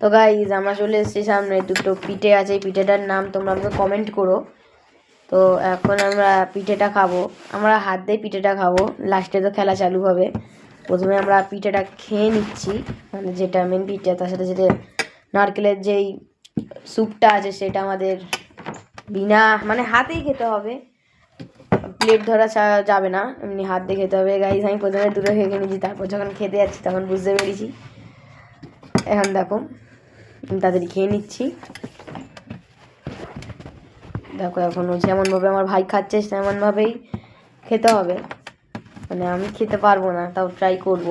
তো গাইজ আমরা চলে এসেছি সামনে দুটো পিঠে আছে পিঠেটার নাম তোমরা আমাকে কমেন্ট করো। তো এখন আমরা পিঠেটা খাব। আমরা হাত দিয়ে পিঠেটা খাব। লাস্টে তো খেলা চালু হবে। প্রথমে আমরা পিঠেটা খেয়ে নিচ্ছি। মানে যেটা মেন পিঠে, তার সাথে সাথে নারকেলের যেই স্যুপটা আছে, সেটা আমাদের বিনা মানে হাতেই খেতে হবে। প্লেট ধরা যাবে না। এমনি হাত দিয়ে খেতে হবে। গাইজ আমি প্রথমে দুটো খেয়ে নিয়েছি। তারপর যখন খেতে যাচ্ছি, তখন বুঝতে পেরেছি। এখন দেখো। তাড়াতাড়ি খেয়ে নিচ্ছি। দেখো এখনও যেমনভাবে আমার ভাই খাচ্ছে তেমনভাবেই খেতে হবে। মানে আমি খেতে পারব না, তাও ট্রাই করব।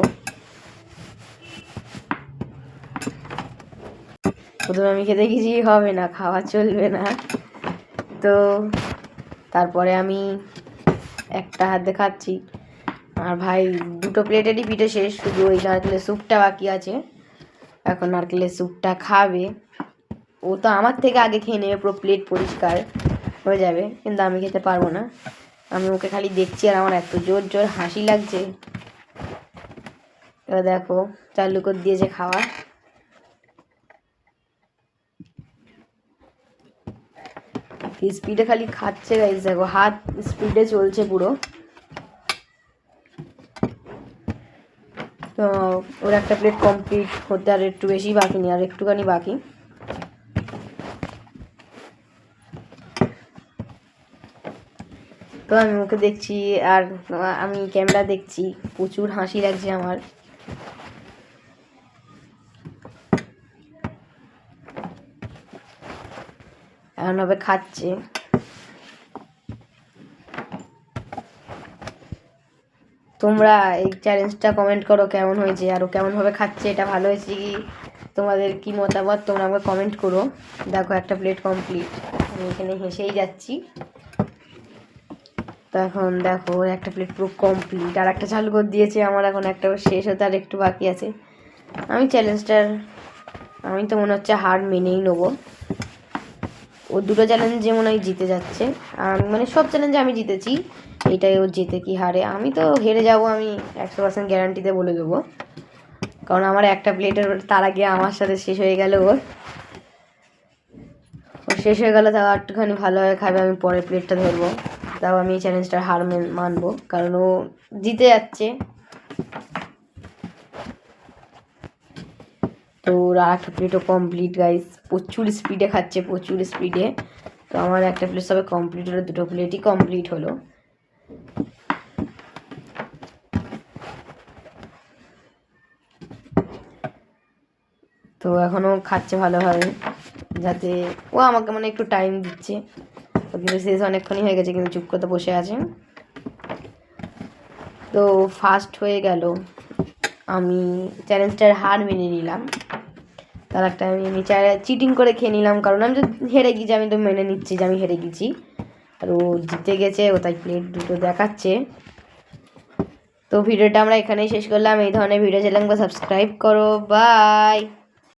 প্রথমে আমি খেতে কিছু হবে না, খাওয়া চলবে না। তো তারপরে আমি একটা হাতে খাচ্ছি। আর ভাই, দুটো প্লেটেরই পিঠে শেষ, শুধু ওই নারকেলের স্যুপটা বাকি আছে। এখন নারকেলের স্যুপটা খাবে। ও তো আমার থেকে আগে খেয়ে নেবে, পুরো প্লেট পরিষ্কার হয়ে যাবে, কিন্তু আমি খেতে পারব না। আমি ওকে খালি দেখছি আর আমার এত জোর জোর হাসি লাগছে। এবার দেখো, চালু করে দিয়েছে খাওয়া। স্পিডে খালি খাচ্ছে গাইজ দেখো, হাত স্পিডে চলছে পুরো। তো ওর একটা প্লেট কমপ্লিট হতে আর একটু বেশি বাকি নেই, আর একটুখানি বাকি। তো আমি ওকে দেখছি, আর আমি ক্যামেরা দেখছি, প্রচুর হাসি লাগছে আমার। এখন হবে খাচ্ছে। তোমরা এই চ্যালেঞ্জটা কমেন্ট করো কেমন হয়েছে আর ও কেমনভাবে খাচ্ছে, এটা ভালো হয়েছে কি? তোমাদের কি মতামত তোমরা আমাকে কমেন্ট করো। দেখো একটা প্লেট কমপ্লিট আমি এখানে হেসেই যাচ্ছি। তো এখন দেখো একটা প্লেট পুরো কমপ্লিট আর একটা চালু করে দিয়েছে আমার, এখন একটা শেষ হতে আর একটু বাকি আছে। আমি চ্যালেঞ্জটার আমি তো মনে হচ্ছে হার মেনেই নেব। ও দুটো চ্যালেঞ্জে মনে হয় জিতে যাচ্ছে। আর মানে সব চ্যালেঞ্জে আমি জিতেছি। এইটাই ও জেতে কি হারে? আমি তো হেরে যাব, আমি একশো পার্সেন্ট গ্যারান্টিতে বলে দেবো। কারণ আমার একটা প্লেটের তার আগে আমার সাথে শেষ হয়ে গেল ওর। ও শেষ হয়ে গেলে তাও একটুখানি ভালোভাবে খাবে, আমি পরের প্লেটটা ধরবো। তাও আমি এই চ্যালেঞ্জটার হার মেন- মানবো, কারণ ও জিতে যাচ্ছে। তো ওর আর একটা প্লেটও কমপ্লিট গাইস প্রচুর স্পিডে খাচ্ছে, প্রচুর স্পিডে তো আমার একটা প্লেট সবে কমপ্লিট হলো, দুটো প্লেটই কমপ্লিট হলো। তো এখনও খাচ্ছে ভালোভাবে, যাতে ও আমাকে মানে একটু টাইম দিচ্ছে। কিন্তু শেষ অনেকক্ষণই হয়ে গেছে, কিন্তু চুপ করতে বসে আছে। তো ফার্স্ট হয়ে গেল, আমি চ্যালেঞ্জটার হার মেনে নিলাম। তার একটা আমি আমি চিটিং করে খেয়ে নিলাম, কারণ আমি তো হেরে গেছি, আমি তো মেনে নিচ্ছি যে আমি হেরে গেছি। আর ও জিতে গেছে, ও তাই প্লেট দুটো দেখাচ্ছে। তো ভিডিওটা আমরা এখানেই শেষ করলাম। এই ধরনের ভিডিও চ্যানেলকে সাবস্ক্রাইব করো। বাই